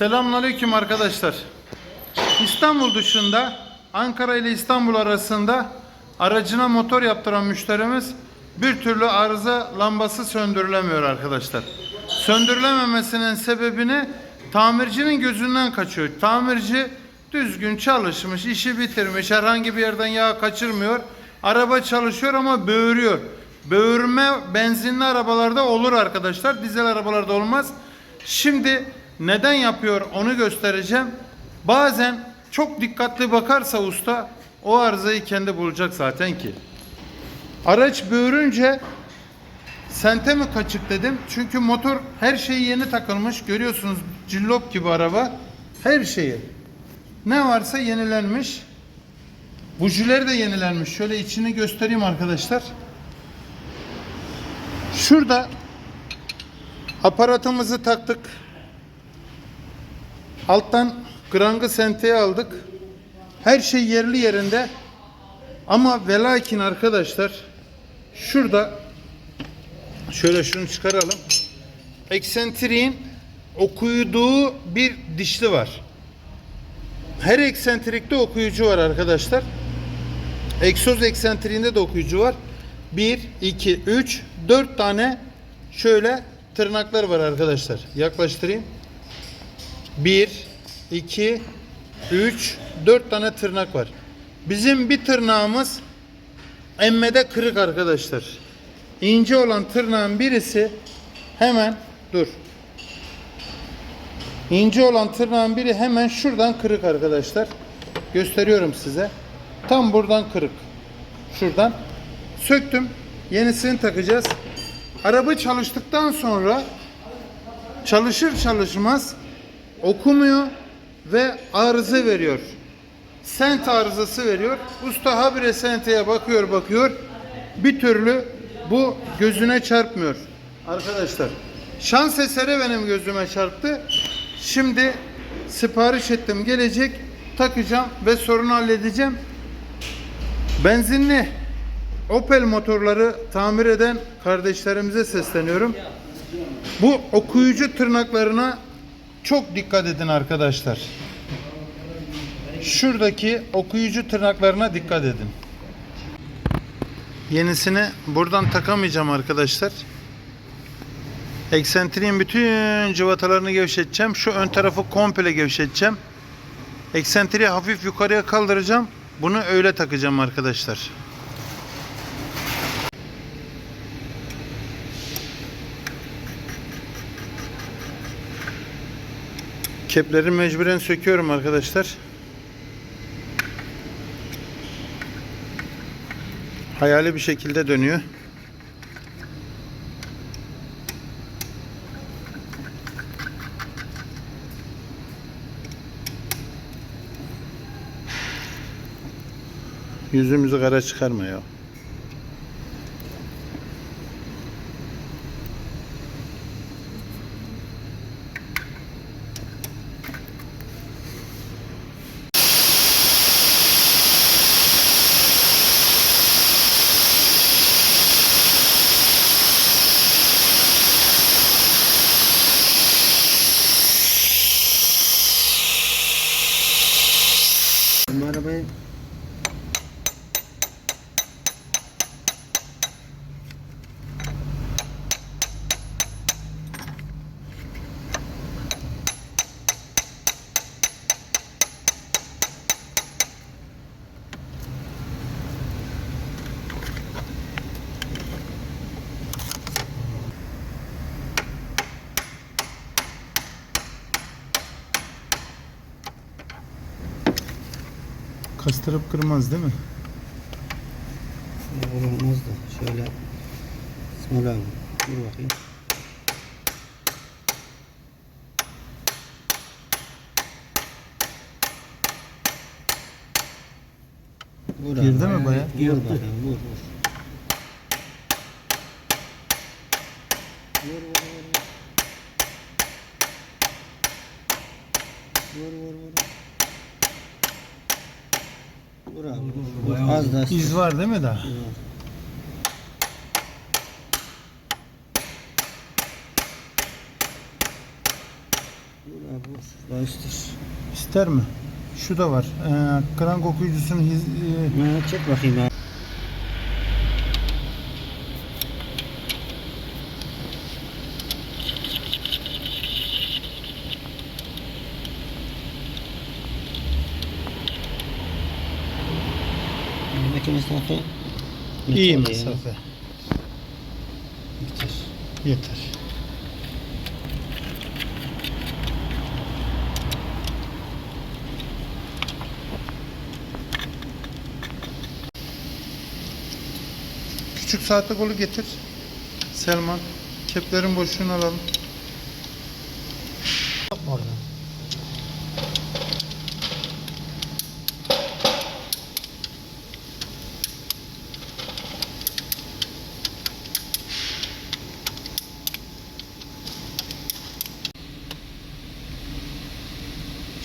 Selamünaleyküm arkadaşlar. İstanbul dışında Ankara ile İstanbul arasında aracına motor yaptıran müşterimiz bir türlü arıza lambası söndürülemiyor arkadaşlar. Söndürülememesinin sebebini tamircinin gözünden kaçıyor. Tamirci düzgün çalışmış, işi bitirmiş, herhangi bir yerden yağ kaçırmıyor. Araba çalışıyor ama böğürüyor. Böğürme benzinli arabalarda olur arkadaşlar. Dizel arabalarda olmaz. Şimdi neden yapıyor onu göstereceğim. Bazen çok dikkatli bakarsa usta o arızayı kendi bulacak zaten ki. Araç böğürünce sente mi kaçık dedim. Çünkü motor her şeyi yeni takılmış. Görüyorsunuz cillop gibi araba. Her şeyi. Ne varsa yenilenmiş. Bujiler de yenilenmiş. Şöyle içini göstereyim arkadaşlar. Şurada aparatımızı taktık. Alttan grangı senteye aldık. Her şey yerli yerinde. Ama velakin arkadaşlar şurada şöyle şunu çıkaralım. Eksentriğin okuyduğu bir dişli var. Her eksentrikte okuyucu var arkadaşlar. Egzoz eksentriğinde de okuyucu var. 1, 2, 3, 4 tane şöyle tırnaklar var arkadaşlar. Yaklaştırayım. 1, 2, 3, 4 tane tırnak var. Bizim bir tırnağımız emmede kırık arkadaşlar. İnce olan tırnağın birisi hemen dur. İnce olan tırnağın biri hemen şuradan kırık arkadaşlar. Gösteriyorum size. Tam buradan kırık. Şuradan. Söktüm. Yenisini takacağız. Araba çalıştıktan sonra çalışır çalışmaz okumuyor ve arıza veriyor. Sent arızası veriyor. Usta habire senteye bakıyor bakıyor. Bir türlü bu gözüne çarpmıyor. Arkadaşlar şans eseri benim gözüme çarptı. Şimdi sipariş ettim gelecek takacağım ve sorunu halledeceğim. Benzinli Opel motorları tamir eden kardeşlerimize sesleniyorum. Bu okuyucu tırnaklarına çok dikkat edin arkadaşlar. Şuradaki okuyucu tırnaklarına dikkat edin. Yenisini buradan takamayacağım arkadaşlar. Eksentriğin bütün cıvatalarını gevşeteceğim. Şu ön tarafı komple gevşeteceğim. Eksentriği hafif yukarıya kaldıracağım. Bunu öyle takacağım arkadaşlar. Kepleri mecburen söküyorum arkadaşlar. Hayali bir şekilde dönüyor. Yüzümüzü kara çıkarma. Bu arabayı Kastırıp kırmaz değil mi? öyle olmaz da şöyle Bismillah. Dur bakayım. Vur abi. Girdi mi bayağı? Vur bakayım vur. Vur vur vur. Vur vur vur. Abi. Vur. Az daha. İz var değil mi daha? Abi vur. Bağıştır. İster mi? Şu da var. Ee, krank okuyucusunun hiz, e, Ha, çek bakayım ya. Mesafe iyi yeterli ya. mesafe. Yeter. Yeter. Küçük saate kolu getir. Selman. Keplerin boşluğunu alalım. Yapma orada.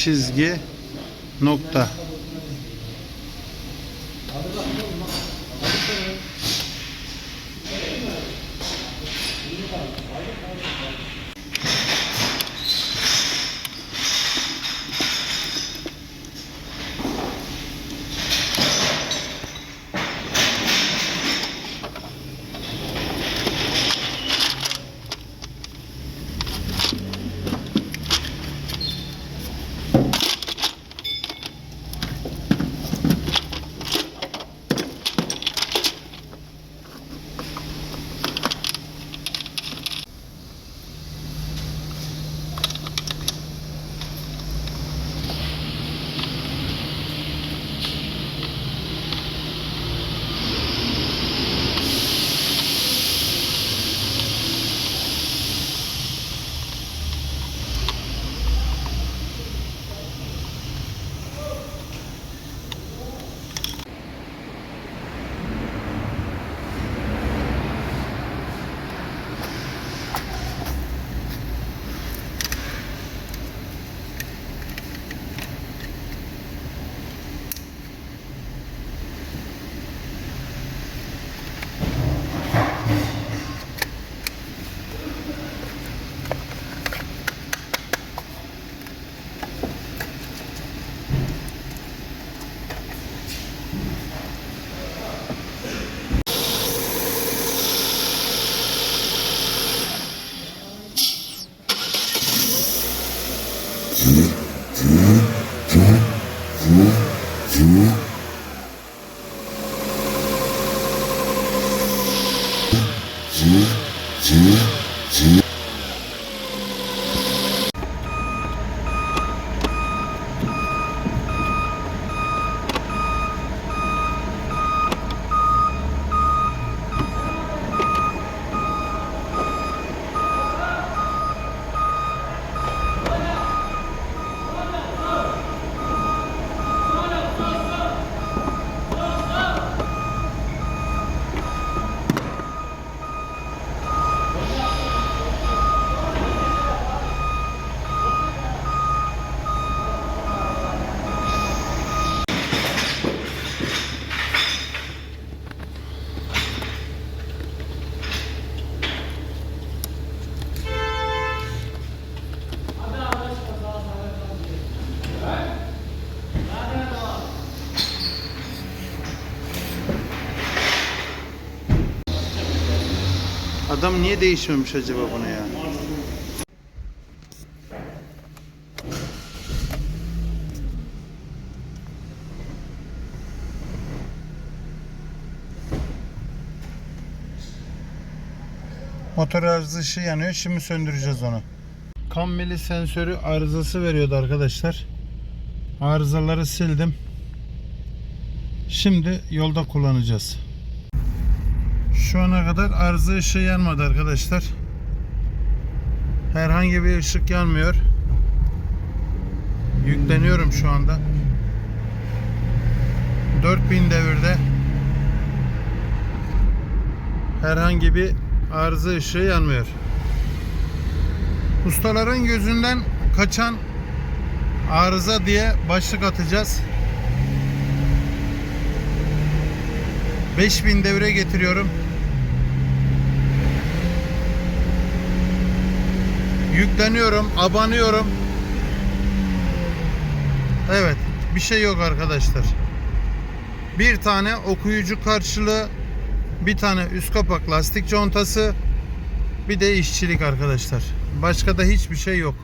Çizgi. Nokta. Mm-hmm. Adam niye değişmemiş acaba bunu ya? Motor arızası yanıyor. Şimdi söndüreceğiz onu. Kammeli sensörü arızası veriyordu arkadaşlar. Arızaları sildim. Şimdi yolda kullanacağız. Şu ana kadar arıza ışığı yanmadı arkadaşlar. Herhangi bir ışık yanmıyor. Yükleniyorum şu anda. 4000 devirde herhangi bir arıza ışığı yanmıyor. Ustaların gözünden kaçan arıza diye başlık atacağız. 5000 devre getiriyorum. yükleniyorum, abanıyorum. Evet, bir şey yok arkadaşlar. Bir tane okuyucu karşılığı, bir tane üst kapak lastik contası, bir de işçilik arkadaşlar. Başka da hiçbir şey yok.